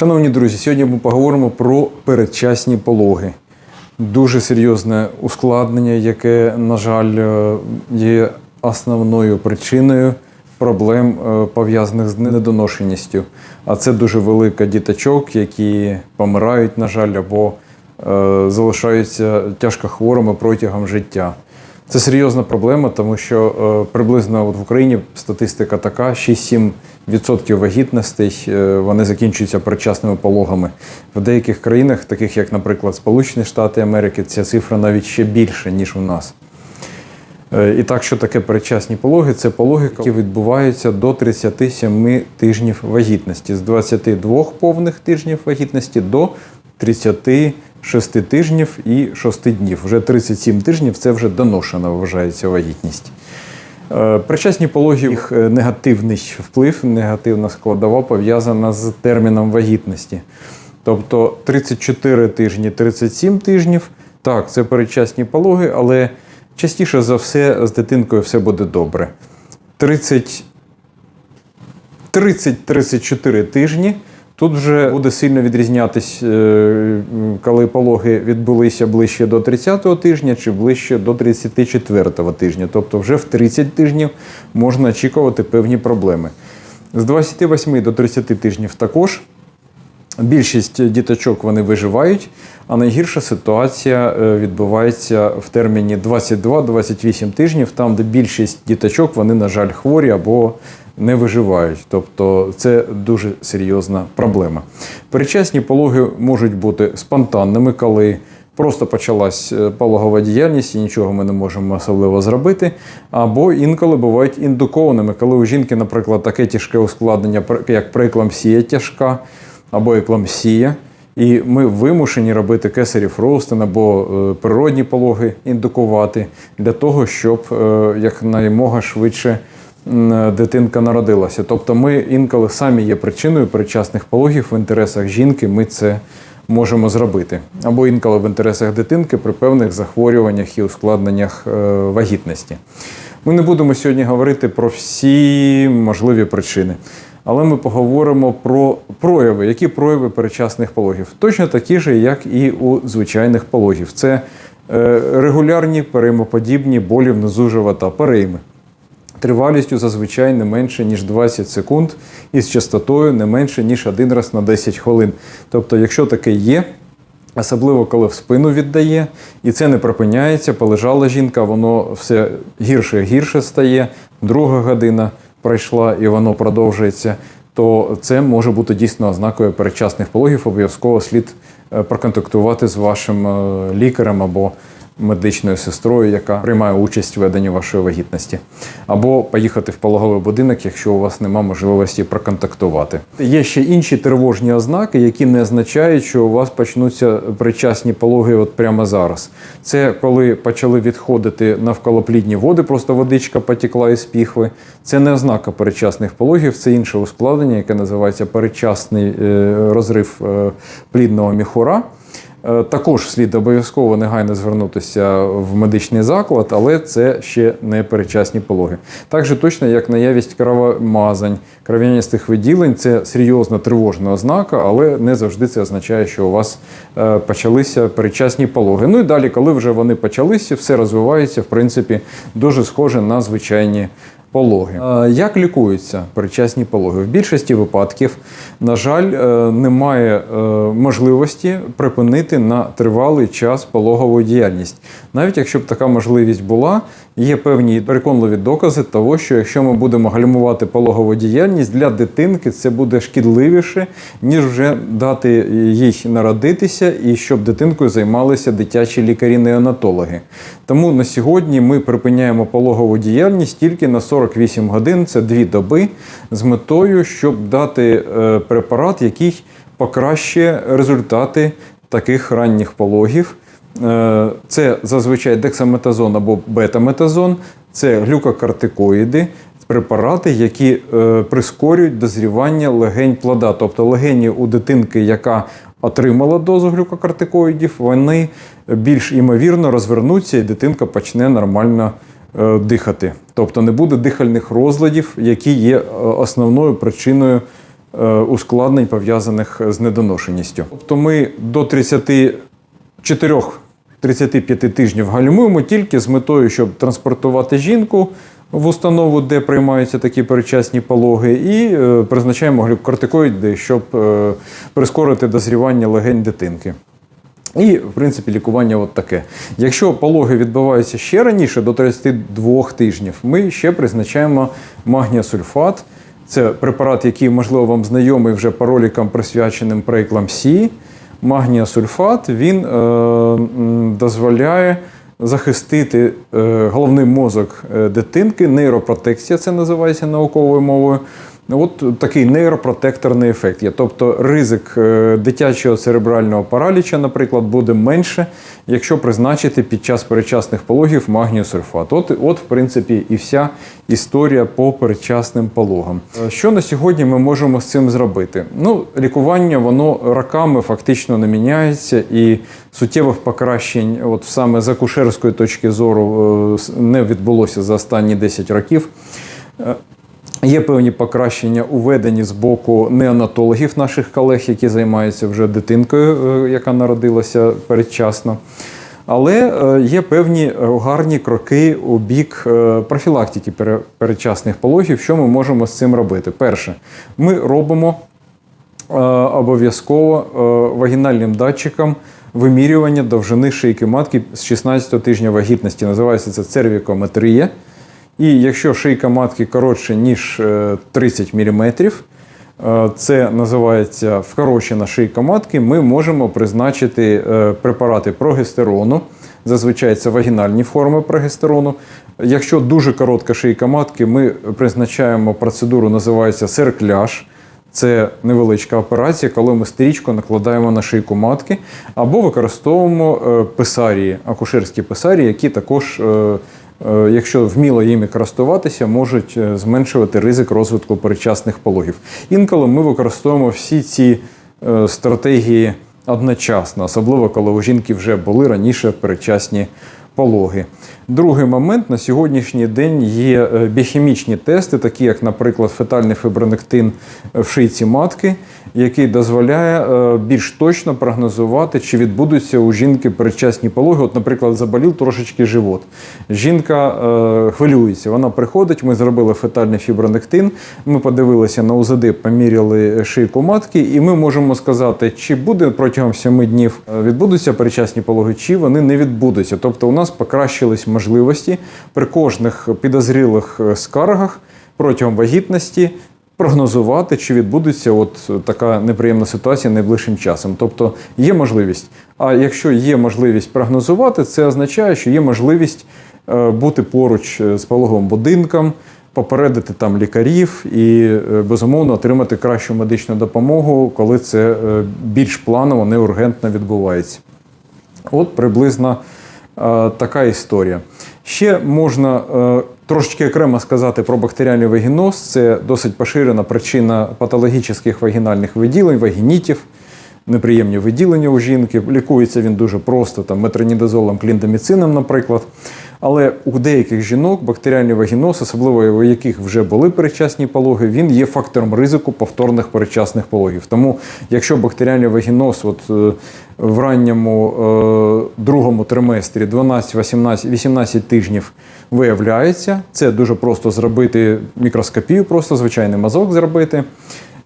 Шановні друзі, сьогодні ми поговоримо про передчасні пологи. Дуже серйозне ускладнення, яке, на жаль, е, є основною причиною проблем, е, пов'язаних з недоношеністю. А це дуже велика діточок, які помирають, на жаль, або е, залишаються тяжко хворими протягом життя. Це серйозна проблема, тому що е, приблизно от в Україні статистика така: 6-7% вагітностей е, вони закінчуються передчасними пологами. В деяких країнах, таких як, наприклад, Сполучені Штати Америки, ця цифра навіть ще більше, ніж у нас. Е, І так, що таке передчасні пологи? Це пологи, які відбуваються до 37 тижнів вагітності, з 22 повних тижнів вагітності до 36 тижнів і 6 днів. Вже 37 тижнів це вже доношена вважається вагітність. Е, Причасні пологи, їх е, негативний вплив, негативна складова пов'язана з терміном вагітності. Тобто 34 тижні, 37 тижнів. Так, це передчасні пологи, але частіше за все з дитинкою все буде добре. 30 30-34 тижні. Тут вже буде сильно відрізнятись, е, коли пологи відбулися ближче до 30-го тижня чи ближче до 34-го тижня. Тобто вже в 30 тижнів можна очікувати певні проблеми. З 28 до 30 тижнів також. Більшість діточок вони виживають, а найгірша ситуація е, відбувається в терміні 22-28 тижнів, там, де більшість діточок вони, на жаль, хворі або не виживають. Тобто це дуже серйозна проблема. Передчасні пологи можуть бути спонтанними, коли просто почалась е, пологова діяльність і нічого ми не можемо особливо зробити. Або інколи бувають індукованими, коли у жінки, наприклад, таке тяжке ускладнення, як прееклампсія тяжка або еклампсія. І ми вимушені робити кесарів ростин або е, природні пологи індукувати для того, щоб е, якнаймога швидше дитинка народилася. Тобто ми інколи самі є причиною передчасних пологів в інтересах жінки. Ми це можемо зробити. Або інколи в інтересах дитинки при певних захворюваннях і ускладненнях е, вагітності. Ми не будемо сьогодні говорити про всі можливі причини. Але ми поговоримо про прояви, які прояви передчасних пологів. Точно такі ж, як і у звичайних пологів. Це е, регулярні переймоподібні болі внизу живота, перейми. Тривалістю зазвичай не менше, ніж 20 секунд, і з частотою не менше, ніж один раз на 10 хвилин. Тобто, якщо таке є, Особливо, коли в спину віддає, і це не припиняється, полежала жінка, воно все гірше і гірше стає. Друга година пройшла і воно продовжується, то це може бути дійсно ознакою передчасних пологів. Обов'язково слід е, проконтактувати з вашим е, лікарем або медичною сестрою, яка приймає участь в веденні вашої вагітності, або поїхати в пологовий будинок, якщо у вас немає можливості проконтактувати. Є ще інші тривожні ознаки, які не означають, що у вас почнуться причасні пологи от прямо зараз. Це коли почали відходити навколоплідні води, просто водичка потекла із піхви. Це не ознака передчасних пологів, це інше ускладнення, яке називається передчасний е, розрив е, плідного міхура. Е, Також слід обов'язково негайно звернутися в медичний заклад, але це ще не передчасні пологи. Так же точно, як наявність кровомазань, кров'яністих виділень це серйозна тривожна ознака, але не завжди це означає, що у вас е, почалися передчасні пологи. Ну і далі, коли вже вони почалися, все розвивається, в принципі, дуже схоже на звичайні Пологи. Як лікуються передчасні пологи? В більшості випадків, на жаль, е, немає е, можливості припинити на тривалий час пологову діяльність. Навіть якщо б така можливість була, є певні переконливі докази того, що якщо ми будемо гальмувати пологову діяльність для дитинки, це буде шкідливіше, ніж вже дати їй народитися і щоб дитинкою займалися дитячі лікарі-неонатологи. Тому на сьогодні ми припиняємо пологову діяльність тільки на 48 годин, це дві доби, з метою, щоб дати е, препарат, який покращує результати таких ранніх пологів. Е, Це зазвичай дексаметазон або бетаметазон, це глюкокортикоїди, препарати, які е, прискорюють дозрівання легень плода. Тобто легені у дитинки, яка отримала дозу глюкокортикоїдів, вони більш імовірно розвернуться, і дитинка почне нормально дихати. Тобто не буде дихальних розладів, які є е, основною причиною е, ускладнень, пов'язаних з недоношеністю. Тобто ми до 34 35 тижнів гальмуємо тільки з метою, щоб транспортувати жінку в установу, де приймаються такі передчасні пологи, і е, призначаємо глюкортикоїди, щоб е, прискорити дозрівання легень дитинки. І, в принципі, лікування от таке. Якщо пологи відбуваються ще раніше, до 32 тижнів, ми ще призначаємо магніосульфат. Це препарат, який, можливо, вам знайомий вже по ролікам, присвяченим прееклампсії. Магніосульфат він е, дозволяє захистити е, головний мозок е, дитинки, нейропротекція, це називається науковою мовою. От такий нейропротекторний ефект є. Тобто ризик е, дитячого церебрального параліча, наприклад, буде менше, якщо призначити під час передчасних пологів магніосульфат. От, от, в принципі, і вся історія по передчасним пологам. Е, Що на сьогодні ми можемо з цим зробити? Ну, лікування воно роками фактично не міняється, і суттєвих покращень, от саме з акушерської точки зору, е, не відбулося за останні 10 років. Є певні покращення у веденні з боку неонатологів наших колег, які займаються вже дитинкою, е, яка народилася передчасно. Але е, є певні е, гарні кроки у бік профілактики передчасних пологів. Що ми можемо з цим робити? Перше, ми робимо обов'язково вагінальним датчиком вимірювання довжини шийки матки з 16 тижня вагітності. Називається це цервікометрія. І якщо шийка матки коротше, ніж е, 30 мм, це називається вкорочена шийка матки, ми можемо призначити е, препарати прогестерону. Зазвичай це вагінальні форми прогестерону. Якщо дуже коротка шийка матки, ми призначаємо процедуру, називається серкляж. Це невеличка операція, коли ми стрічку накладаємо на шийку матки, або використовуємо е, писарії, акушерські писарії, які також, е, е, якщо вміло їми користуватися, можуть е, зменшувати ризик розвитку передчасних пологів. Інколи ми використовуємо всі ці е, стратегії одночасно, особливо коли у жінки вже були раніше передчасні пологи. Другий момент на сьогоднішній день є е, біохімічні тести, такі як, наприклад, фетальний фібронектин в шийці матки, який дозволяє е, більш точно прогнозувати, чи відбудуться у жінки передчасні пологи. От, наприклад, заболів трошечки живот. Жінка е, хвилюється, вона приходить, ми зробили фетальний фібронектин, ми подивилися на УЗД, поміряли шийку матки, і ми можемо сказати, чи буде протягом 7 днів відбудуться передчасні пологи, чи вони не відбудуться. Тобто у нас покращились можливості при кожних підозрілих е, скаргах протягом вагітності прогнозувати, чи відбудеться от така неприємна ситуація найближчим часом. Тобто є можливість. А якщо є можливість прогнозувати, це означає, що є можливість е, бути поруч е, з пологовим будинком, попередити там лікарів і е, безумовно отримати кращу медичну допомогу, коли це е, більш планово, не ургентно відбувається. От приблизно е, така історія. Ще можна е, трошечки окремо сказати про бактеріальний вагіноз. Це досить поширена причина патологічних вагінальних виділень, вагінітів, неприємні виділення у жінки. Лікується він дуже просто, там, метронідозолом, кліндоміцином, наприклад. Але у деяких жінок бактеріальний вагіноз, особливо у яких вже були передчасні пологи, він є фактором ризику повторних передчасних пологів. Тому, якщо бактеріальний вагіноз от, е, в ранньому е, другому триместрі 12-18 тижнів виявляється, це дуже просто зробити мікроскопію, просто звичайний мазок зробити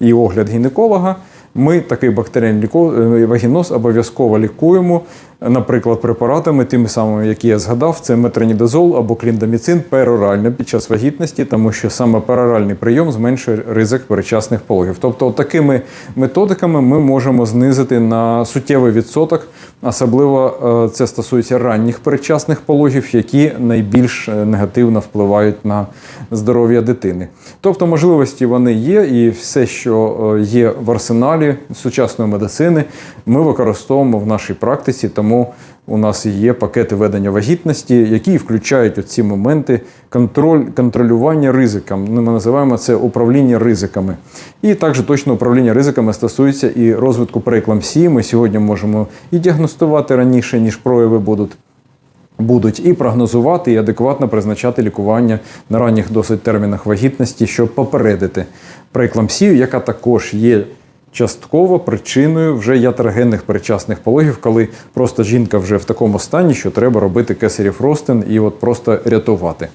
і огляд гінеколога. Ми такий бактеріальний е, вагіноз обов'язково лікуємо, наприклад, препаратами, тими самими, які я згадав, це метронідозол або кліндаміцин перорально під час вагітності, тому що саме пероральний прийом зменшує ризик передчасних пологів. Тобто, такими методиками ми можемо знизити на суттєвий відсоток, особливо е, це стосується ранніх передчасних пологів, які найбільш е, негативно впливають на здоров'я дитини. Тобто можливості вони є, і все, що е, є в арсеналі сучасної медицини, ми використовуємо в нашій практиці, тому у нас є пакети ведення вагітності, які включають ці моменти контроль, контролювання ризиком. Ну, Ми називаємо це управління ризиками. І також точно управління ризиками стосується і розвитку прееклампсії. Ми сьогодні можемо і діагностувати раніше, ніж прояви будуть будуть і прогнозувати, і адекватно призначати лікування на ранніх досить термінах вагітності, щоб попередити прееклампсію, яка також є частково причиною вже ятергенних причасних пологів, коли просто жінка вже в такому стані, що треба робити кесарів ростин і от просто рятувати.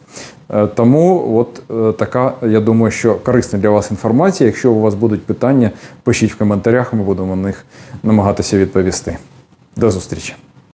Е, Тому от е, така, я думаю, що корисна для вас інформація. Якщо у вас будуть питання, пишіть в коментарях, ми будемо на них намагатися відповісти. До зустрічі!